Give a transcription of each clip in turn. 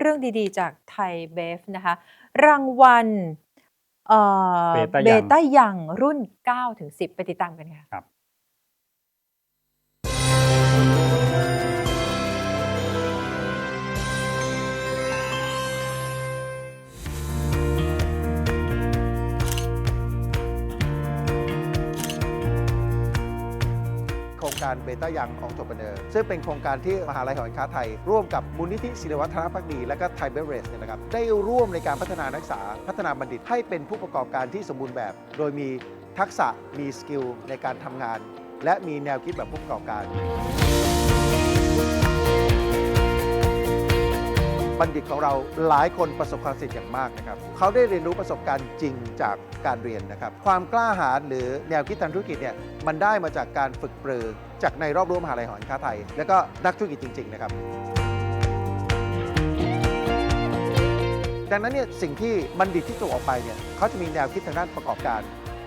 เรื่องดีๆ จากไทยเบฟนะคะ รางวัลเอ่อเบต้าเบยังต้ายัง รุ่น9ถึง10 ไปติดตามกันค่ะ ครับ การเบต้ายังของค์จบเนอร์ซึ่งเป็นโครงการที่มหาลัยหอการค้าไทย ร่วมกับมูลนิธิศิลวัฒนพักดี และก็ไทยเบเรสเนี่ยนะครับได้ร่วมในการพัฒนานักศึกษา พัฒนาบัณฑิตให้เป็นผู้ประกอบการที่สมบูรณ์แบบ โดยมีทักษะมีสกิลในการทำงาน และมีแนวคิดแบบผู้ประกอบการ บัณฑิตของเราหลายคนประสบความสำเร็จอย่างมากนะครับเขาได้เรียนรู้ประสบการณ์จริงจากการเรียนนะครับ ความกล้าหาญหรือแนวคิดทางธุรกิจเนี่ยมันได้มาจากการฝึกปรือ จากในรอบรั้วมมหาลัยหอการค้าไทย และก็นักธุรกิจจริง ๆ นะครับ ดังนั้นเนี่ยสิ่งที่บัณฑิตที่จบออกไปเนี่ยเขาจะมีแนวคิดทางด้านประกอบการ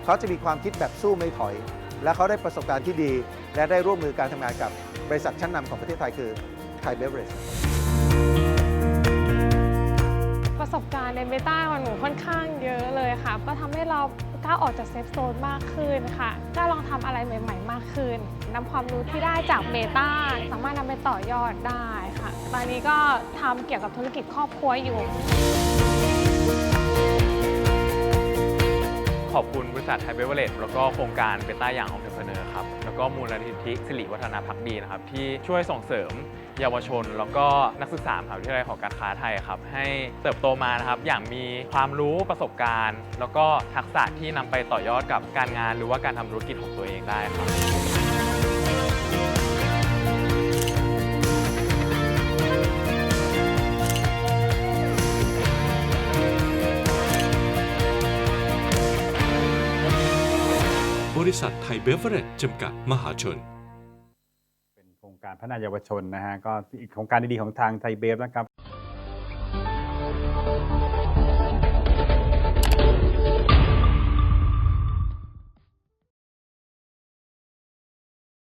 เขาจะมีความคิดแบบสู้ไม่ถอย และเขาได้ประสบการณ์ที่ดี และได้ร่วมมือการทำงานกับบริษัทชั้นนำของประเทศไทยคือไทยเบเวอเรจ ในเบต้าของหนูค่อนข้างเยอะเลยค่ะ ก็ทำให้เรากล้าออกจากเซฟโซนมากขึ้นค่ะกล้าลองทำอะไรใหม่ ๆ มากขึ้นนำความรู้ที่ได้จากเบต้าสามารถนำไปต่อยอดได้ค่ะ ตอนนี้ก็ทำเกี่ยวกับธุรกิจครอบครัวอยู่ ขอบคุณบริษัทไทยเบเวอร์เลจแล้วก็โครงการเบต้าอย่างองเทอร์เนอร์ครับ ก็มูลนิธิสิริวัฒนาพักดีนะครับที่ช่วยส่งเสริมเยาวชน แล้วก็นักศึกษามหาวิทยาลัยหอการค้าไทยครับให้เติบโตมานะครับอย่างมีความรู้ประสบการณ์ แล้วก็ทักษะที่นำไปต่อยอดกับการงาน หรือว่าการทำธุรกิจของตัวเองได้ครับ บริษัทไทยเบเวอร์เรจจำกัดมหาชน เป็นโครงการพัฒนาเยาวชนนะฮะก็อีกโครงการดีๆของทางไทยเบฟนะครับ